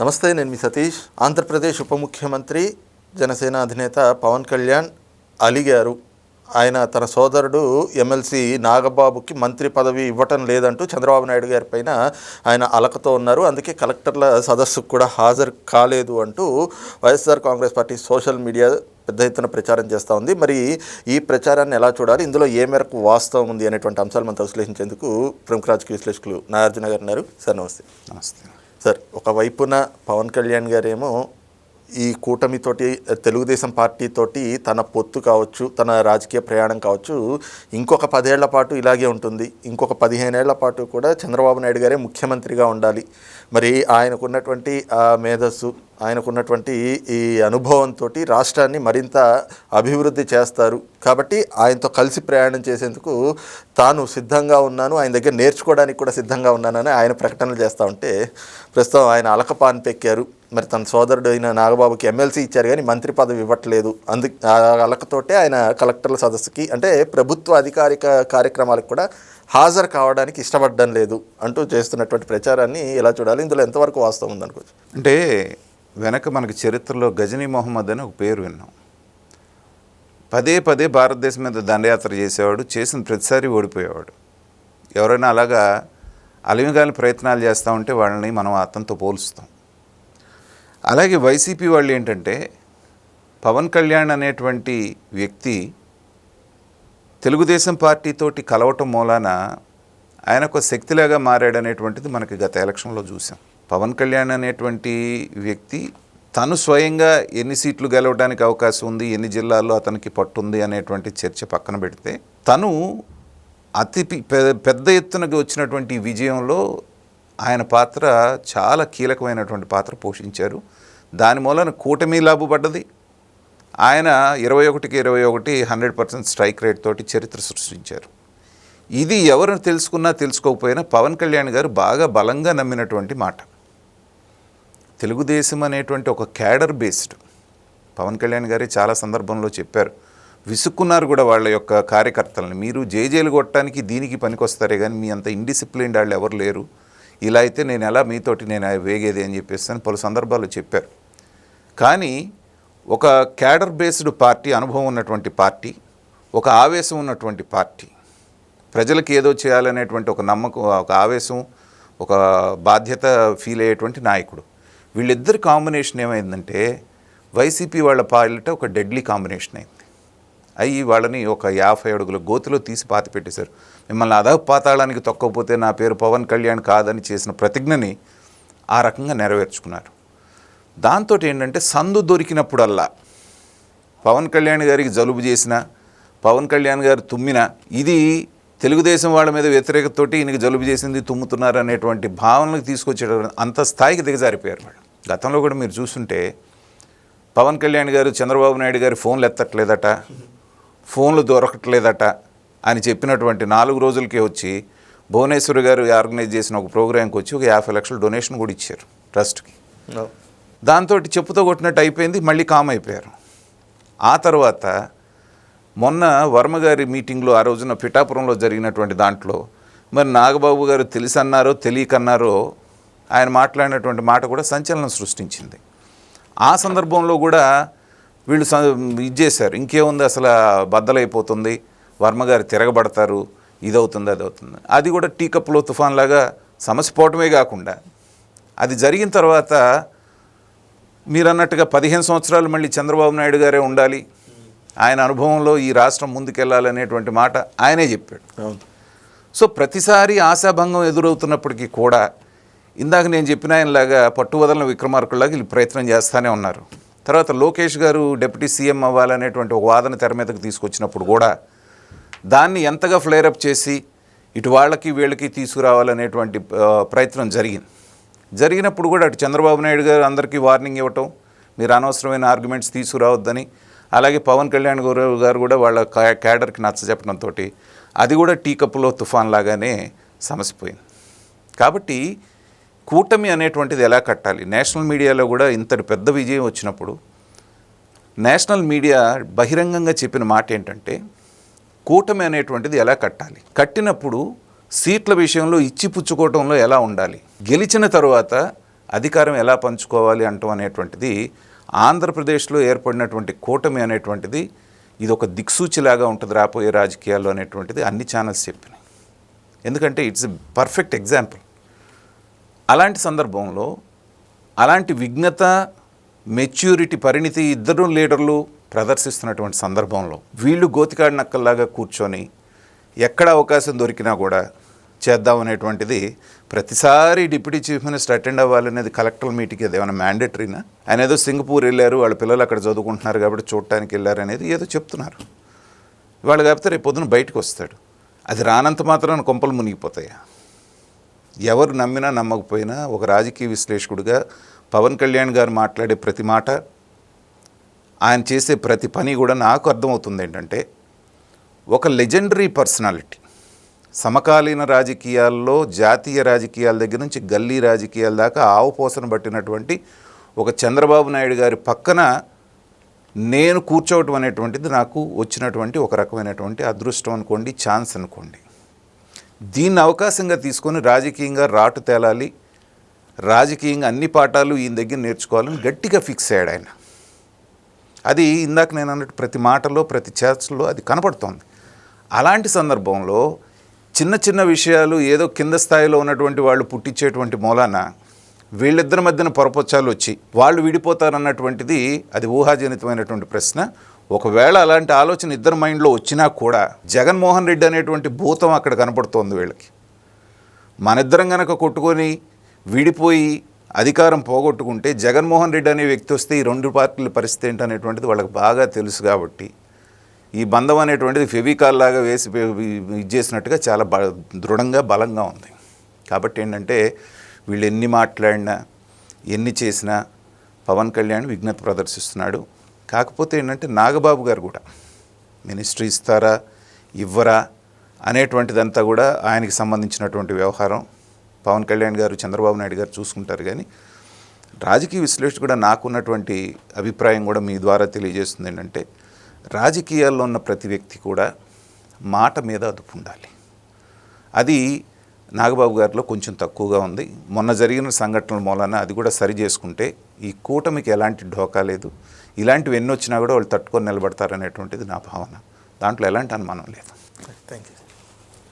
నమస్తే నేను మీ సతీష్. ఆంధ్రప్రదేశ్ ఉప ముఖ్యమంత్రి జనసేన అధినేత పవన్ కళ్యాణ్ అలిగారు. ఆయన తన సోదరుడు ఎమ్మెల్సీ నాగబాబుకి మంత్రి పదవి ఇవ్వటం లేదంటూ చంద్రబాబు నాయుడు గారి పైన ఆయన అలకతో ఉన్నారు. అందుకే కలెక్టర్ల సదస్సుకు కూడా హాజరు కాలేదు అంటూ YSR Congress party social media పెద్ద ఎత్తున ప్రచారం చేస్తూ ఉంది. మరి ఈ ప్రచారాన్ని ఎలా చూడాలి? ఇందులో ఏ మేరకు వాస్తవం ఉంది అనేటువంటి అంశాలు మనతో విశ్లేషించేందుకు ప్రముఖ రాజకీయ విశ్లేషకులు నాగార్జున గారు ఉన్నారు. సార్ నమస్తే. నమస్తే. సార్ ఒకవైపున పవన్ కళ్యాణ్ గారేమో ఈ కూటమితోటి తెలుగుదేశం పార్టీతోటి తన పొత్తు కావచ్చు తన రాజకీయ ప్రయాణం కావచ్చు ఇంకొక పదేళ్ళ పాటు ఇలాగే ఉంటుంది. ఇంకొక పదిహేనేళ్ళ పాటు కూడా చంద్రబాబు నాయుడు గారే ముఖ్యమంత్రిగా ఉండాలి. మరి ఆయనకున్నటువంటి మేధస్సు ఆయనకున్నటువంటి ఈ అనుభవంతో రాష్ట్రాన్ని మరింత అభివృద్ధి చేస్తారు. కాబట్టి ఆయనతో కలిసి ప్రయాణం చేసేందుకు తాను సిద్ధంగా ఉన్నాను. ఆయన దగ్గర నేర్చుకోవడానికి కూడా సిద్ధంగా ఉన్నానని ఆయన ప్రకటనలు చేస్తూ ఉంటే ప్రస్తుతం ఆయన అలకపాన్ పెక్కారు. మరి తన సోదరుడు అయిన నాగబాబుకి ఎమ్మెల్సీ ఇచ్చారు కానీ మంత్రి పదవి ఇవ్వట్లేదు. అందు ఆ అలకతోటే ఆయన కలెక్టర్ల సదస్సుకి అంటే ప్రభుత్వ అధికారిక కార్యక్రమాలకు కూడా హాజరు కావడానికి ఇష్టపడడం లేదు అంటూ చేస్తున్నటువంటి ప్రచారాన్ని ఎలా చూడాలి? ఇందులో ఎంతవరకు వాస్తవం ఉందనుకోవచ్చు? అంటే వెనక మనకి చరిత్రలో గజనీ మొహమ్మద్ అని ఒక పేరు విన్నాం. పదే పదే భారతదేశం మీద దండయాత్ర చేసేవాడు చేసిన ప్రతిసారి ఓడిపోయేవాడు. ఎవరైనా అలాగా అలిమిగాలి ప్రయత్నాలు చేస్తూ ఉంటే వాళ్ళని మనం అతనితో పోలుస్తాం. అలాగే వైసీపీ వాళ్ళు ఏంటంటే పవన్ కళ్యాణ్ అనేటువంటి వ్యక్తి తెలుగుదేశం పార్టీతోటి కలవటం మూలాన ఆయన ఒక శక్తిలాగా మారాడనేటువంటిది మనకి గత ఎలక్షన్లో చూసాం. పవన్ కళ్యాణ్ అనేటువంటి వ్యక్తి తను స్వయంగా ఎన్ని సీట్లు గెలవడానికి అవకాశం ఉంది ఎన్ని జిల్లాల్లో అతనికి పట్టుంది అనేటువంటి చర్చ పక్కన పెడితే తను అతి పెద్ద ఎత్తున వచ్చినటువంటి విజయంలో ఆయన పాత్ర చాలా కీలకమైనటువంటి పాత్ర పోషించారు. దాని మూలన కూటమి లాభపడ్డది. ఆయన ఇరవై ఒకటికి ఇరవై ఒకటి హండ్రెడ్ పర్సెంట్ స్ట్రైక్ రేట్ తోటి చరిత్ర సృష్టించారు. ఇది ఎవరు తెలుసుకున్నా తెలుసుకోకపోయినా పవన్ కళ్యాణ్ గారు బాగా బలంగా నమ్మినటువంటి మాట. తెలుగుదేశం అనేటువంటి ఒక క్యాడర్ బేస్డ్. పవన్ కళ్యాణ్ గారే చాలా సందర్భంలో చెప్పారు. విసుక్కున్నారు కూడా వాళ్ళ యొక్క కార్యకర్తలను. మీరు జేజేలు కొట్టడానికి దీనికి పనికొస్తారే కానీ మీ అంత ఇండిసిప్లిన్డ్ వాళ్ళు ఎవరు లేరు. ఇలా అయితే నేను ఎలా మీతోటి నేను వేగేది అని చెప్పేసి అని పలు సందర్భాల్లో చెప్పారు. కానీ ఒక క్యాడర్ బేస్డ్ పార్టీ అనుభవం ఉన్నటువంటి పార్టీ ఒక ఆవేశం ఉన్నటువంటి పార్టీ ప్రజలకు ఏదో చేయాలనేటువంటి ఒక నమ్మకం ఒక ఆవేశం ఒక బాధ్యత ఫీల్ అయ్యేటువంటి నాయకుడు. వీళ్ళిద్దరి కాంబినేషన్ ఏమైందంటే వైసీపీ వాళ్ళ పాలిట ఒక డెడ్లీ కాంబినేషన్ అయింది. అయ్యి వాళ్ళని ఒక యాభై అడుగుల గోతిలో తీసి పాతి పెట్టేశారు. మిమ్మల్ని అధ పాతాళానికి తొక్కకపోతే నా పేరు పవన్ కళ్యాణ్ కాదని చేసిన ప్రతిజ్ఞని ఆ రకంగా నెరవేర్చుకున్నారు. దాంతో ఏంటంటే సందు దొరికినప్పుడల్లా పవన్ కళ్యాణ్ గారికి జలుబు చేసిన పవన్ కళ్యాణ్ గారు తుమ్మిన ఇది తెలుగుదేశం వాళ్ళ మీద వ్యతిరేకతతోటి ఈయనకి జలుబు చేసింది తుమ్ముతున్నారు అనేటువంటి భావనలకు తీసుకొచ్చేటటువంటి అంత స్థాయికి దిగజారిపోయారు వాళ్ళు. గతంలో కూడా మీరు చూస్తుంటే పవన్ కళ్యాణ్ గారు చంద్రబాబు నాయుడు గారి ఫోన్లు ఎత్తట్లేదట ఫోన్లు దొరకట్లేదట అని చెప్పినటువంటి నాలుగు రోజులకే వచ్చి భువనేశ్వర్ గారు ఆర్గనైజ్ చేసిన ఒక ప్రోగ్రాంకి వచ్చి ఒక యాభై లక్షల డొనేషన్ కూడా ఇచ్చారు ట్రస్ట్కి. దాంతో చెప్పుతో కొట్టినట్టు అయిపోయింది మళ్ళీ కామ్ అయిపోయారు. ఆ తర్వాత మొన్న వర్మగారి మీటింగ్లో ఆ రోజున పిఠాపురంలో జరిగినటువంటి దాంట్లో మరి నాగబాబు గారు తెలిసన్నారో తెలియకన్నారో ఆయన మాట్లాడినటువంటి మాట కూడా సంచలనం సృష్టించింది. ఆ సందర్భంలో కూడా వీళ్ళు ఇది చేశారు. ఇంకేముంది అసలు బద్దలైపోతుంది వర్మగారు తిరగబడతారు ఇదవుతుంది అది అవుతుంది అది కూడా టీ కప్లో తుఫాన్ లాగా సమస్య పోవటమే కాకుండా అది జరిగిన తర్వాత మీరు అన్నట్టుగా పదిహేను సంవత్సరాలు మళ్ళీ చంద్రబాబు నాయుడు గారే ఉండాలి ఆయన అనుభవంలో ఈ రాష్ట్రం ముందుకెళ్ళాలనేటువంటి మాట ఆయనే చెప్పాడు. సో ప్రతిసారి ఆశాభంగం ఎదురవుతున్నప్పటికీ కూడా ఇందాక నేను చెప్పిన ఆయనలాగా పట్టువదలని విక్రమార్కుల్లాగా వీళ్ళు ప్రయత్నం చేస్తూనే ఉన్నారు. తర్వాత లోకేష్ గారు డిప్యూటీ సీఎం అవ్వాలనేటువంటి ఒక వాదన తెర మీదకి తీసుకొచ్చినప్పుడు కూడా దాన్ని ఎంతగా ఫ్లేరప్ చేసి ఇటు వాళ్ళకి వీళ్ళకి తీసుకురావాలనేటువంటి ప్రయత్నం జరిగింది. జరిగినప్పుడు కూడా అటు చంద్రబాబు నాయుడు గారు అందరికీ వార్నింగ్ ఇవ్వటం మీరు అనవసరమైన ఆర్గ్యుమెంట్స్ తీసుకురావద్దని అలాగే పవన్ కళ్యాణ్ గారు గారు కూడా వాళ్ళ కా- క్యాడర్కి నచ్చ చెప్పడంతో అది కూడా టీ కప్పులో తుఫాన్ లాగానే సమసిపోయింది. కాబట్టి కూటమి అనేటువంటిది ఎలా కట్టాలి? నేషనల్ మీడియాలో కూడా ఇంతటి పెద్ద విజయం వచ్చినప్పుడు నేషనల్ మీడియా బహిరంగంగా చెప్పిన మాట ఏంటంటే కూటమి అనేటువంటిది ఎలా కట్టాలి? కట్టినప్పుడు సీట్ల విషయంలో ఇచ్చి పుచ్చుకోవటంలో ఎలా ఉండాలి? గెలిచిన తరువాత అధికారం ఎలా పంచుకోవాలి అంటాం అనేటువంటిది ఆంధ్రప్రదేశ్లో ఏర్పడినటువంటి కూటమి అనేటువంటిది ఇది ఒక దిక్సూచిలాగా ఉంటుంది రాబోయే రాజకీయాల్లో అనేటువంటిది అన్ని ఛానల్స్ చెప్పినాయి. ఎందుకంటే ఇట్స్ ఎ పర్ఫెక్ట్ ఎగ్జాంపుల్ అలాంటి సందర్భంలో అలాంటి విఘ్నత మెచ్యూరిటీ పరిణితి ఇద్దరు లీడర్లు ప్రదర్శిస్తున్నటువంటి సందర్భంలో వీళ్ళు గోతికాడి నక్కల్లాగా కూర్చొని ఎక్కడ అవకాశం దొరికినా కూడా చేద్దాం అనేటువంటిది ప్రతిసారి డిప్యూటీ చీఫ్ మినిస్టర్ అటెండ్ అవ్వాలనేది కలెక్టర్ మీటింగ్ అది ఏమైనా మ్యాండేటరీనా? ఆయన ఏదో సింగపూర్ వెళ్ళారు వాళ్ళ పిల్లలు అక్కడ చదువుకుంటున్నారు కాబట్టి చూడటానికి వెళ్ళారు అనేది ఏదో చెప్తున్నారు. వాళ్ళు కాకపోతే రేపు పొద్దున బయటకు వస్తాడు. అది రానంత మాత్రాన కొంపలు మునిగిపోతాయా? ఎవరు నమ్మినా నమ్మకపోయినా ఒక రాజకీయ విశ్లేషకుడిగా పవన్ కళ్యాణ్ గారు మాట్లాడే ప్రతి మాట ఆయన చేసే ప్రతి పని కూడా నాకు అర్థమవుతుంది ఏంటంటే ఒక లెజెండరీ పర్సనాలిటీ సమకాలీన రాజకీయాల్లో జాతీయ రాజకీయాల దగ్గర నుంచి గల్లీ రాజకీయాల దాకా ఆవుపోసను పట్టినటువంటి ఒక చంద్రబాబు నాయుడు గారి పక్కన నేను కూర్చోవటం అనేటువంటిది నాకు వచ్చినటువంటి ఒక రకమైనటువంటి అదృష్టం అనుకోండి ఛాన్స్ అనుకోండి. దీన్ని అవకాశంగా తీసుకొని రాజకీయంగా రాటు తేలాలి. రాజకీయంగా అన్ని పాఠాలు ఈయన దగ్గర నేర్చుకోవాలని గట్టిగా ఫిక్స్ అయ్యాడు ఆయన. అది ఇందాక నేను అన్నట్టు ప్రతి మాటలో ప్రతి చర్చలో అది కనపడుతోంది. అలాంటి సందర్భంలో చిన్న చిన్న విషయాలు ఏదో కింద స్థాయిలో ఉన్నటువంటి వాళ్ళు పుట్టించేటువంటి మూలాన వీళ్ళిద్దరి మధ్యన పొరపొచ్చాలు వచ్చి వాళ్ళు విడిపోతారన్నటువంటిది అది ఊహాజనితమైనటువంటి ప్రశ్న. ఒకవేళ అలాంటి ఆలోచన ఇద్దరు మైండ్లో వచ్చినా కూడా జగన్మోహన్ రెడ్డి అనేటువంటి భూతం అక్కడ కనపడుతోంది వీళ్ళకి. మనిద్దరం గనక కొట్టుకొని విడిపోయి అధికారం పోగొట్టుకుంటే జగన్మోహన్ రెడ్డి అనే వ్యక్తి వస్తే ఈ రెండు పార్టీల పరిస్థితి ఏంటనేటువంటిది వాళ్ళకి బాగా తెలుసు కాబట్టి ఈ బంధం అనేటువంటిది ఫెవికాల్ లాగా వేసి ఇచ్చేసినట్టుగా ఇది చేసినట్టుగా చాలా బ దృఢంగా బలంగా ఉంది. కాబట్టి ఏంటంటే వీళ్ళు ఎన్ని మాట్లాడినా ఎన్ని చేసినా పవన్ కళ్యాణ్ విఘ్నత ప్రదర్శిస్తున్నాడు. కాకపోతే ఏంటంటే నాగబాబు గారు కూడా మినిస్ట్రీ ఇస్తారా ఇవ్వరా అనేటువంటిదంతా కూడా ఆయనకి సంబంధించినటువంటి వ్యవహారం. పవన్ కళ్యాణ్ గారు చంద్రబాబు నాయుడు గారు చూసుకుంటారు కానీ రాజకీయ విశ్లేషకుడు కూడా నాకున్నటువంటి అభిప్రాయం కూడా మీ ద్వారా తెలియజేస్తుంది ఏంటంటే రాజకీయాల్లో ఉన్న ప్రతి వ్యక్తి కూడా మాట మీద అదుపు ఉండాలి. అది నాగబాబు గారిలో కొంచెం తక్కువగా ఉంది. మొన్న జరిగిన సంఘటనల మూలాన అది కూడా సరి చేసుకుంటే ఈ కూటమికి ఎలాంటి ఢోకా లేదు. ఇలాంటివి ఎన్ని వచ్చినా కూడా వాళ్ళు తట్టుకొని నిలబడతారనేటువంటిది నా భావన. దాంట్లో ఎలాంటి అనుమానం లేదు. Thank you